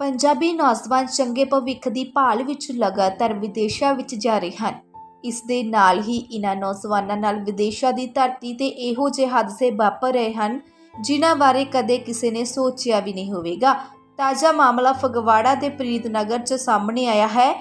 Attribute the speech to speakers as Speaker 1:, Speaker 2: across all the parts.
Speaker 1: ਪੰਜਾਬੀ ਨੌਜਵਾਨ ਚੰਗੇ ਭਵਿੱਖ ਦੀ ਭਾਲ ਵਿੱਚ ਲਗਾਤਾਰ ਵਿਦੇਸ਼ਾਂ ਵਿੱਚ ਜਾ ਰਹੇ ਹਨ। ਇਸ ਦੇ ਨਾਲ ਹੀ ਇਹਨਾਂ ਨੌਜਵਾਨਾਂ ਨਾਲ ਵਿਦੇਸ਼ਾਂ ਦੀ ਧਰਤੀ ਤੇ ਇਹੋ ਜਿਹੇ ਹਾਦਸੇ ਵਾਪਰ ਰਹੇ ਹਨ, ਜਿਨ੍ਹਾਂ ਬਾਰੇ ਕਦੇ ਕਿਸੇ ਨੇ ਸੋਚਿਆ ਵੀ ਨਹੀਂ ਹੋਵੇਗਾ। ਤਾਜ਼ਾ ਮਾਮਲਾ ਫਗਵਾੜਾ ਦੇ ਪ੍ਰੀਤਨਗਰ 'ਚ ਸਾਹਮਣੇ ਆਇਆ ਹੈ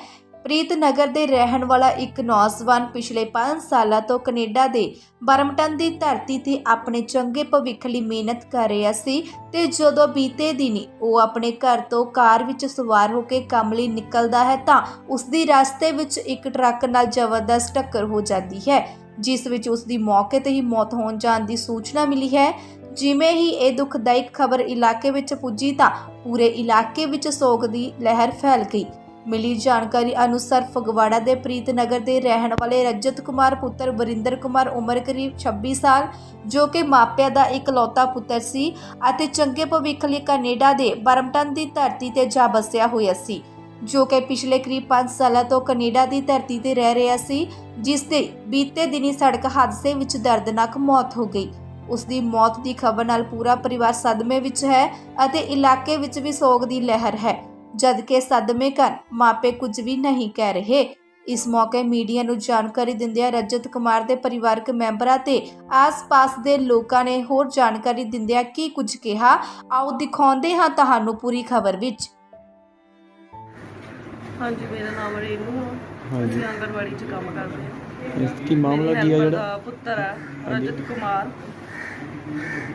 Speaker 1: ਪ੍ਰੀਤ ਨਗਰ ਦੇ ਰਹਿਣ ਵਾਲਾ ਇੱਕ ਨੌਜਵਾਨ ਪਿਛਲੇ 5 ਸਾਲਾਂ ਤੋਂ ਕੈਨੇਡਾ ਦੇ ਬਰਮਟਨ ਦੀ ਧਰਤੀ ਤੇ ਆਪਣੇ ਚੰਗੇ ਭਵਿੱਖ ਲਈ ਮਿਹਨਤ ਕਰ ਰਿਹਾ ਸੀ ਤੇ ਜਦੋਂ ਬੀਤੇ ਦਿਨੀ ਉਹ ਆਪਣੇ ਘਰ ਤੋਂ ਕਾਰ ਵਿੱਚ ਸਵਾਰ ਹੋ ਕੇ ਕੰਮ ਲਈ ਨਿਕਲਦਾ ਹੈ ਤਾਂ ਉਸ ਦੀ ਰਸਤੇ ਵਿੱਚ ਇੱਕ ਟਰੱਕ ਨਾਲ ਜ਼ਬਰਦਸਤ ਟੱਕਰ ਹੋ ਜਾਂਦੀ ਹੈ, ਜਿਸ ਵਿੱਚ ਉਸ ਦੀ ਮੌਕੇ ਤੇ ਹੀ ਮੌਤ ਹੋਣ ਜਾਣ ਦੀ ਸੂਚਨਾ ਮਿਲੀ ਹੈ। ਜਿਵੇਂ ਹੀ ਇਹ ਦੁਖਦਾਇਕ ਖਬਰ ਇਲਾਕੇ ਵਿੱਚ ਪੁੱਜੀ ਤਾਂ ਪੂਰੇ ਇਲਾਕੇ ਵਿੱਚ ਸੋਗ ਦੀ ਲਹਿਰ ਫੈਲ ਗਈ। ਮਿਲੀ ਜਾਣਕਾਰੀ ਅਨੁਸਾਰ ਫਗਵਾੜਾ ਦੇ ਪ੍ਰੀਤ ਨਗਰ ਦੇ ਰਹਿਣ ਵਾਲੇ ਰਜਤ ਕੁਮਾਰ ਪੁੱਤਰ ਵਰਿੰਦਰ ਕੁਮਾਰ ਉਮਰ ਕਰੀਬ 26 ਸਾਲ, ਜੋ ਕਿ ਮਾਪਿਆਂ ਦਾ ਇਕਲੌਤਾ ਪੁੱਤਰ ਸੀ ਅਤੇ ਚੰਗੇ ਭਵਿੱਖ ਲਈ ਕੈਨੇਡਾ ਦੇ ਬਰਮਟਨ ਦੀ ਧਰਤੀ ਤੇ ਜਾ ਬਸਿਆ ਹੋਇਆ ਸੀ, ਜੋ ਕਿ ਪਿਛਲੇ ਕਰੀਬ 5 ਸਾਲਾਂ ਤੋਂ ਕੈਨੇਡਾ ਦੀ ਧਰਤੀ ਤੇ ਰਹਿ ਰਿਹਾ ਸੀ, ਜਿਸ ਦੇ ਬੀਤੇ ਦਿਨੀ ਸੜਕ ਹਾਦਸੇ ਵਿੱਚ ਦਰਦਨਾਕ ਮੌਤ ਹੋ ਗਈ। ਉਸ ਦੀ ਮੌਤ ਦੀ ਖਬਰ ਨਾਲ ਪੂਰਾ ਪਰਿਵਾਰ ਸਦਮੇ ਵਿੱਚ ਹੈ ਅਤੇ ਇਲਾਕੇ ਵਿੱਚ ਵੀ ਸੋਗ ਦੀ ਲਹਿਰ ਹੈ। ਜਦਕਿ ਸਦਮੇ ਕਾਰਨ ਮਾਪੇ ਕੁਝ ਵੀ ਨਹੀਂ ਕਹਿ ਰਹੇ। ਇਸ ਮੌਕੇ ਮੀਡੀਆ ਨੂੰ ਜਾਣਕਾਰੀ ਦਿੰਦਿਆਂ ਰਜਤ ਕੁਮਾਰ ਦੇ ਪਰਿਵਾਰਕ ਮੈਂਬਰਾਂ ਤੇ ਆਸ-ਪਾਸ ਦੇ ਲੋਕਾਂ ਨੇ ਹੋਰ ਜਾਣਕਾਰੀ ਦਿੰਦਿਆਂ ਕੀ ਕੁਝ ਕਿਹਾ ਆਓ ਦਿਖਾਉਂਦੇ ਹਾਂ ਤੁਹਾਨੂੰ ਪੂਰੀ ਖਬਰ ਵਿੱਚ।
Speaker 2: ਹਾਂਜੀ ਮੇਰਾ ਨਾਮ ਰੇਨੂ ਆ।
Speaker 3: ਹਾਂਜੀ।
Speaker 2: ਅਸੀਂ 'ਚ ਕੰਮ ਕਰਦੇ ਹਾਂ।
Speaker 3: ਇਸ ਕੀ ਮਾਮਲਾ
Speaker 2: ਮੇਰੇ
Speaker 3: ਕੀ ਆ
Speaker 2: helper
Speaker 3: ਜਿਹੜਾ?
Speaker 2: ਦਾ ਪੁੱਤਰ ਹੈ ਰਜਤ ਕੁਮਾਰ।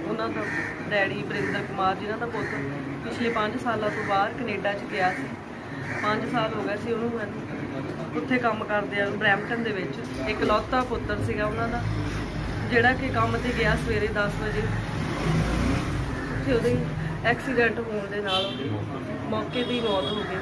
Speaker 2: ਉਹਨਾਂ ਦਾ ਡੈਡੀ ਬਰਿੰਦਰ ਕੁਮਾਰ ਜਿਹਨਾਂ ਦਾ ਪੁੱਤ ਪਿਛਲੇ 5 ਸਾਲਾਂ ਤੋਂ ਬਾਹਰ ਕੈਨੇਡਾ 'ਚ ਗਿਆ ਸੀ। 5 ਸਾਲ ਹੋ ਗਏ ਸੀ ਉਹਨੂੰ ਮੈਨੂੰ। ਉੱਥੇ ਕੰਮ ਕਰਦੇ ਆ ਬਰੈਂਪਟਨ ਦੇ ਵਿੱਚ। ਇੱਕ ਲੌਤਾ ਪੁੱਤਰ ਸੀਗਾ ਉਹਨਾਂ ਦਾ ਜਿਹੜਾ ਕਿ ਕੰਮ ਤੇ ਗਿਆ ਸਵੇਰੇ 10 ਵਜੇ। ਉੱਥੇ ਉਹਦੇ ਐਕਸੀਡੈਂਟ ਹੋਣ ਦੇ ਨਾਲ ਉਹਦੀ ਮੌਕੇ ਦੀ ਮੌਤ ਹੋ ਗਈ।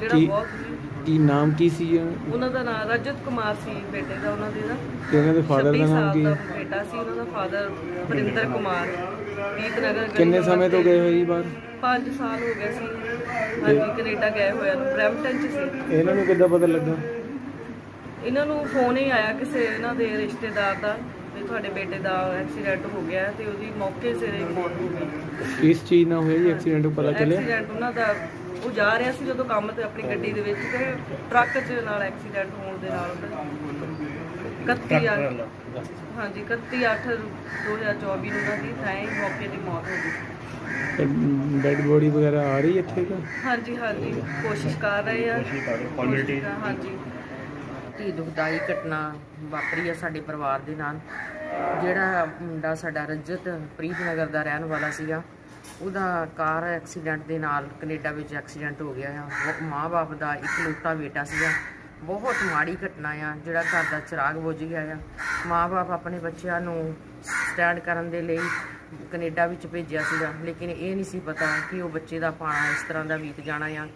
Speaker 2: ਜਿਹੜਾ ਬਹੁਤ ਹੀ
Speaker 3: ਕੀ ਨਾਮ ਕੀ ਸੀ ਇਹ?
Speaker 2: ਉਹਨਾਂ ਦਾ ਨਾਮ ਰਜਤ ਕੁਮਾਰ ਸੀ ਬੇਟੇ ਦਾ ਉਹਨਾਂ ਦੇ ਦਾ।
Speaker 3: ਤੇ ਇਹਨਾਂ ਦੇ ਫਾਦਰ
Speaker 2: 26
Speaker 3: ਦਾ ਨਾਮ
Speaker 2: ਸਾਲ
Speaker 3: ਕੀ
Speaker 2: ਦਾ
Speaker 3: ਹੈ?
Speaker 2: ਬੇਟਾ ਸੀ ਉਹਨਾਂ ਦਾ ਫਾਦਰ ਵਰਿੰਦਰ ਕੁਮਾਰ। ਪ੍ਰੀਤਨਗਰ ਗਲੀ
Speaker 3: ਕਿੰਨੇ
Speaker 2: ਨੰਬਰ
Speaker 3: ਸਮੇਂ ਤੋਂ। ਗਏ ਹੋਏ ਜੀ ਬਾਹਰ?
Speaker 2: ਪੰਜ ਸਾਲ ਹੋ ਗਏ ਸੀ। ਹਾਂਜੀ ਕੈਨੇਡਾ ਗਏ ਹੋਏ ਨੂੰ ਬਰੈਂਪਟਨ ਚ ਸੀ।
Speaker 3: ਇਹਨਾਂ ਨੂੰ ਕਿੱਦਾਂ ਪਤਾ ਲੱਗਾ?
Speaker 2: ਇਹਨਾਂ ਨੂੰ ਫੋਨ ਹੀ ਆਇਆ ਕਿਸੇ ਇਹਨਾਂ ਦੇ ਰਿਸ਼ਤੇਦਾਰ ਦਾ ਵੀ ਤੁਹਾਡੇ ਬੇਟੇ ਦਾ ਐਕਸੀਡੈਂਟ ਹੋ ਗਿਆ ਹੈ ਤੇ ਉਹਦੀ ਮੌਕੇ ਸਿਰ ਹੀ ਮੌਤ ਹੋ ਗਈ
Speaker 3: ਕਿਸ ਚੀਜ਼ ਨਾਲ ਹੋਇਆ ਜੀ? ਐਕਸੀਡੈਂਟ ਪਤਾ ਚੱਲਿਆ?
Speaker 2: ਐਕਸੀਡੈਂਟ ਉਹਨਾਂ ਦਾ ਉਹ ਜਾ ਰਿਹਾ ਸੀ ਜਦੋਂ ਕੰਮ ਤੇ ਆਪਣੀ ਗੱਡੀ ਦੇ ਵਿੱਚ ਤੇ ਟਰੱਕ 'ਚ ਨਾਲ ਐਕਸੀਡੈਂਟ ਹੋਣ ਦੇ ਨਾਲ ਉਹਦਾ 31 ਆ ਹਾਂਜੀ 31 8 2024 ਨੂੰ ਉਹਨਾਂ ਦੀ ਤਾਂ ਹੀ ਮੌਕੇ ਦੀ ਮੌਤ ਹੋ ਗਈ।
Speaker 3: ਡੈਡ ਬੋਡੀ ਵਗੈਰਾ ਆ ਰਹੀ ਇੱਥੇ ਕਾ
Speaker 2: ਹਾਂਜੀ ਹਾਂਜੀ ਕੋਸ਼ਿਸ਼ ਕਰ ਰਹੇ ਆ। ਕਰ- ਹਾਂਜੀ।
Speaker 4: ਕੀ ਦੁਖਦਾਈ ਘਟਨਾ ਵਾਪਰੀ ਹੈ ਸਾਡੇ ਪਰਿਵਾਰ ਦੇ ਨਾਲ? ਜਿਹੜਾ ਮੁੰਡਾ ਸਾਡਾ ਰਜਤ ਪ੍ਰੀਤਨਗਰ ਦਾ ਰਹਿਣ ਵਾਲਾ ਸੀਗਾ ਉਹਦਾ ਕਾਰ ਐਕਸੀਡੈਂਟ ਦੇ ਨਾਲ ਕੈਨੇਡਾ ਵਿੱਚ ਐਕਸੀਡੈਂਟ ਹੋ ਗਿਆ ਆ। ਉਹ ਮਾਂ-ਬਾਪ ਦਾ ਇਕਲੌਤਾ ਬੇਟਾ ਸੀਗਾ। ਬਹੁਤ ਮਾੜੀ ਘਟਨਾ ਆ, ਜਿਹੜਾ ਘਰ ਦਾ ਚਿਰਾਗ ਬੁਝ ਗਿਆ ਆ। ਮਾਂ-ਬਾਪ ਆਪਣੇ ਬੱਚਿਆਂ ਨੂੰ ਸਟੈਂਡ ਕਰਨ ਦੇ ਲਈ ਕੈਨੇਡਾ ਵਿੱਚ ਭੇਜਿਆ ਸੀਗਾ। ਲੇਕਿਨ ਇਹ ਨਹੀਂ ਸੀ ਪਤਾ ਕਿ ਉਹ ਬੱਚੇ ਦਾ ਪਾਣਾ ਇਸ ਤਰ੍ਹਾਂ ਦਾ ਬੀਤ ਜਾਣਾ ਆ।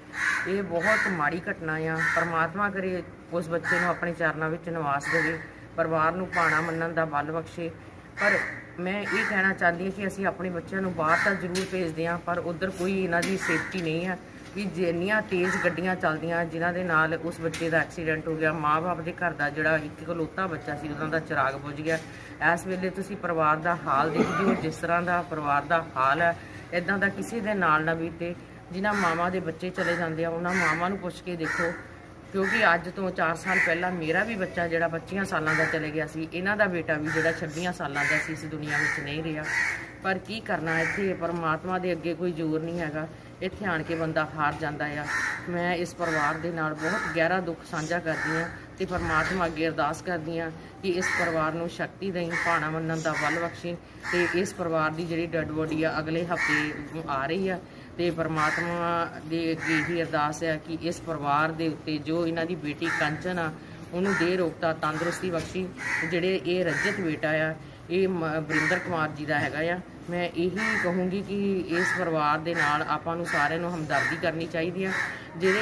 Speaker 4: ਇਹ ਬਹੁਤ ਮਾੜੀ ਘਟਨਾ ਆ। ਪਰਮਾਤਮਾ ਕਰੇ ਉਸ ਬੱਚੇ ਨੂੰ ਆਪਣੇ ਚਰਨਾਂ ਵਿੱਚ ਨਿਵਾਸ ਦੇਵੇ, ਪਰਿਵਾਰ ਨੂੰ ਪਾਣਾ ਮੰਨਣ ਦਾ ਬਲ ਬਖਸ਼ੇ। ਪਰ ਮੈਂ ਇਹ ਕਹਿਣਾ ਚਾਹੁੰਦੀ ਹਾਂ ਕਿ ਅਸੀਂ ਆਪਣੇ ਬੱਚਿਆਂ ਨੂੰ ਬਾਹਰ ਤਾਂ ਜ਼ਰੂਰ ਭੇਜਦੇ ਹਾਂ, ਪਰ ਉਧਰ ਕੋਈ ਇਹਨਾਂ ਦੀ ਸੇਫਟੀ ਨਹੀਂ ਹੈ ਕਿ ਜਿੰਨੀਆਂ ਤੇਜ਼ ਗੱਡੀਆਂ ਚੱਲਦੀਆਂ ਜਿਨ੍ਹਾਂ ਦੇ ਨਾਲ ਉਸ ਬੱਚੇ ਦਾ ਐਕਸੀਡੈਂਟ ਹੋ ਗਿਆ, ਮਾਂ-ਬਾਪ ਦੇ ਘਰ ਦਾ ਜਿਹੜਾ ਇੱਕ ਇਕਲੌਤਾ ਬੱਚਾ ਸੀ, ਉਹਨਾਂ ਦਾ ਚਿਰਾਗ ਬੁਝ ਗਿਆ। ਇਸ ਵੇਲੇ ਤੁਸੀਂ ਪਰਿਵਾਰ ਦਾ ਹਾਲ ਦੇਖਦੇ ਹੋ ਜਿਸ ਤਰ੍ਹਾਂ ਦਾ ਪਰਿਵਾਰ ਦਾ ਹਾਲ ਹੈ ਇਦਾਂ ਦਾ ਕਿਸੇ ਦੇ ਨਾਲ ਨਾ ਬੀਤੇ। ਜਿਨ੍ਹਾਂ ਮਾਵਾਂ ਦੇ ਬੱਚੇ ਚਲੇ ਜਾਂਦੇ ਆ, ਉਹਨਾਂ ਮਾਵਾਂ ਨੂੰ ਪੁੱਛ ਕੇ ਦੇਖੋ। ਕਿਉਂਕਿ ਅੱਜ ਤੋਂ 4 ਸਾਲ ਪਹਿਲਾਂ ਮੇਰਾ ਵੀ ਬੱਚਾ ਜਿਹੜਾ 25 ਸਾਲਾਂ ਦਾ ਚਲੇ ਗਿਆ ਸੀ, ਇਹਨਾਂ ਦਾ ਬੇਟਾ ਵੀ ਜਿਹੜਾ 26 ਸਾਲਾਂ ਦਾ ਸੀ, ਇਸ ਦੁਨੀਆ ਵਿੱਚ ਨਹੀਂ ਰਿਹਾ। ਪਰ ਕੀ ਕਰਨਾ, ਇੱਥੇ ਪਰਮਾਤਮਾ ਦੇ ਅੱਗੇ ਕੋਈ ਜ਼ੋਰ ਨਹੀਂ ਹੈਗਾ। ਇੱਥੇ ਆਣ ਕੇ ਬੰਦਾ ਹਾਰ ਜਾਂਦਾ ਆ। ਮੈਂ ਇਸ ਪਰਿਵਾਰ ਦੇ ਨਾਲ ਬਹੁਤ ਗਹਿਰਾ ਦੁੱਖ ਸਾਂਝਾ ਕਰਦੀ ਹਾਂ ਤੇ ਪਰਮਾਤਮਾ ਅੱਗੇ ਅਰਦਾਸ ਕਰਦੀ ਹਾਂ ਕਿ ਇਸ ਪਰਿਵਾਰ ਨੂੰ ਸ਼ਕਤੀ ਦੇਈ, ਭਾਣਾ ਮੰਨਣ ਦਾ ਬਲ ਬਖਸ਼ੇ ਤੇ ਇਸ ਪਰਿਵਾਰ ਦੀ ਜਿਹੜੀ ਡੈੱਡ ਬੋਡੀ ਆ, ਅਗਲੇ ਹਫ਼ਤੇ ਆ ਰਹੀ ਆ ਤੇ ਪਰਮਾਤਮਾ ਦੇ ਅੱਗੇ ਹੀ ਅਰਦਾਸ ਹੈ ਕਿ ਇਸ ਪਰਿਵਾਰ ਦੇ ਉੱਤੇ ਜੋ ਇਹਨਾਂ ਦੀ ਬੇਟੀ ਕੰਚਨ ਆ, ਉਹਨੂੰ ਦੇ ਰੋਗਤਾ ਤੰਦਰੁਸਤੀ ਬਖਸ਼ੀ। ਜਿਹੜੇ ਇਹ ਰਜਤ ਬੇਟਾ ਆ, ਇਹ ਮ- ਬਰਿੰਦਰ ਕੁਮਾਰ ਜੀ ਦਾ ਹੈਗਾ ਆ। ਮੈਂ ਇਹੀ ਕਹੂੰਗੀ ਕਿ ਇਸ ਪਰਿਵਾਰ ਦੇ ਨਾਲ ਆਪਾਂ ਨੂੰ ਸਾਰਿਆਂ ਨੂੰ ਹਮਦਰਦੀ ਕਰਨੀ ਚਾਹੀਦੀ ਆ। ਜਿਹੜੇ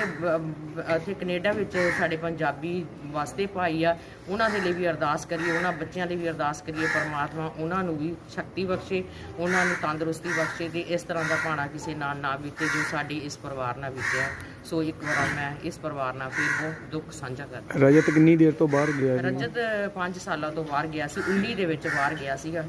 Speaker 4: ਇੱਥੇ ਕੈਨੇਡਾ ਵਿੱਚ ਸਾਡੇ ਪੰਜਾਬੀ ਵਸਦੇ ਭਾਈ ਆ ਉਹਨਾਂ ਦੇ ਲਈ ਵੀ ਅਰਦਾਸ ਕਰੀਏ ਉਹਨਾਂ ਬੱਚਿਆਂ ਲਈ ਵੀ ਅਰਦਾਸ ਕਰੀਏ ਪਰਮਾਤਮਾ ਉਹਨਾਂ ਨੂੰ ਵੀ ਸ਼ਕਤੀ ਬਖਸ਼ੇ ਉਹਨਾਂ ਨੂੰ ਤੰਦਰੁਸਤੀ ਬਖਸ਼ੇ ਤੇ ਇਸ ਤਰ੍ਹਾਂ ਦਾ ਭਾਣਾ ਕਿਸੇ ਨਾਲ ਨਾ ਬੀਤੇ ਜੋ ਸਾਡੇ ਇਸ ਪਰਿਵਾਰ ਨਾਲ ਬੀਤਿਆ। ਸੋ ਇੱਕ ਵਾਰ ਮੈਂ ਇਸ ਪਰਿਵਾਰ ਨਾਲ ਫਿਰ ਬਹੁਤ ਦੁੱਖ ਸਾਂਝਾ ਕਰਦਾ
Speaker 3: ਰਜਤ ਕਿੰਨੀ ਦੇਰ ਤੋਂ ਬਾਹਰ ਗਿਆ
Speaker 4: ਰਜਤ 5 ਸਾਲਾਂ ਤੋਂ ਬਾਹਰ ਗਿਆ ਸੀ 19 ਦੇ ਵਿੱਚ ਬਾਹਰ ਗਿਆ ਸੀਗਾ।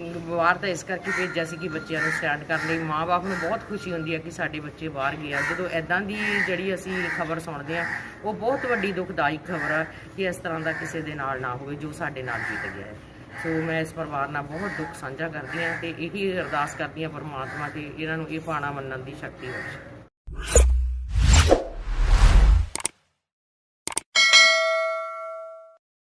Speaker 4: ਬਾਹਰ ਤਾਂ ਇਸ ਕਰਕੇ ਭੇਜਿਆ ਸੀ ਕਿ ਬੱਚਿਆਂ ਨੂੰ ਸਟੈਂਡ ਕਰਨ ਲਈ। ਮਾਪੇ ਨੂੰ ਬਹੁਤ ਖੁਸ਼ੀ ਹੁੰਦੀ ਹੈ ਕਿ ਸਾਡੇ ਬੱਚੇ ਬਾਹਰ ਗਏ ਆ। ਜਦੋਂ ਐਦਾਂ ਦੀ ਜਿਹੜੀ ਅਸੀਂ ਖਬਰ ਸੁਣਦੇ ਆ, ਉਹ ਬਹੁਤ ਵੱਡੀ ਦੁਖਦਾਈ ਖਬਰ ਆ ਕਿ ਇਸ ਤਰ੍ਹਾਂ ਦਾ ਕਿਸੇ ਦੇ ਨਾਲ ਨਾ ਹੋਵੇ, ਜੋ ਸਾਡੇ ਨਾਲ ਬੀਤ ਗਿਆ ਹੈ। ਸੋ ਮੈਂ ਇਸ ਪਰਿਵਾਰ ਨਾਲ ਬਹੁਤ ਦੁੱਖ ਸਾਂਝਾ ਕਰਦੀ ਹਾਂ ਤੇ ਇਹੀ ਅਰਦਾਸ ਕਰਦੀ ਹਾਂ ਪਰਮਾਤਮਾ ਤੇ ਇਹਨਾਂ ਨੂੰ ਇਹ ਪਾਣਾ ਮੰਨਣ ਦੀ ਸ਼ਕਤੀ ਬਖਸ਼ੇ।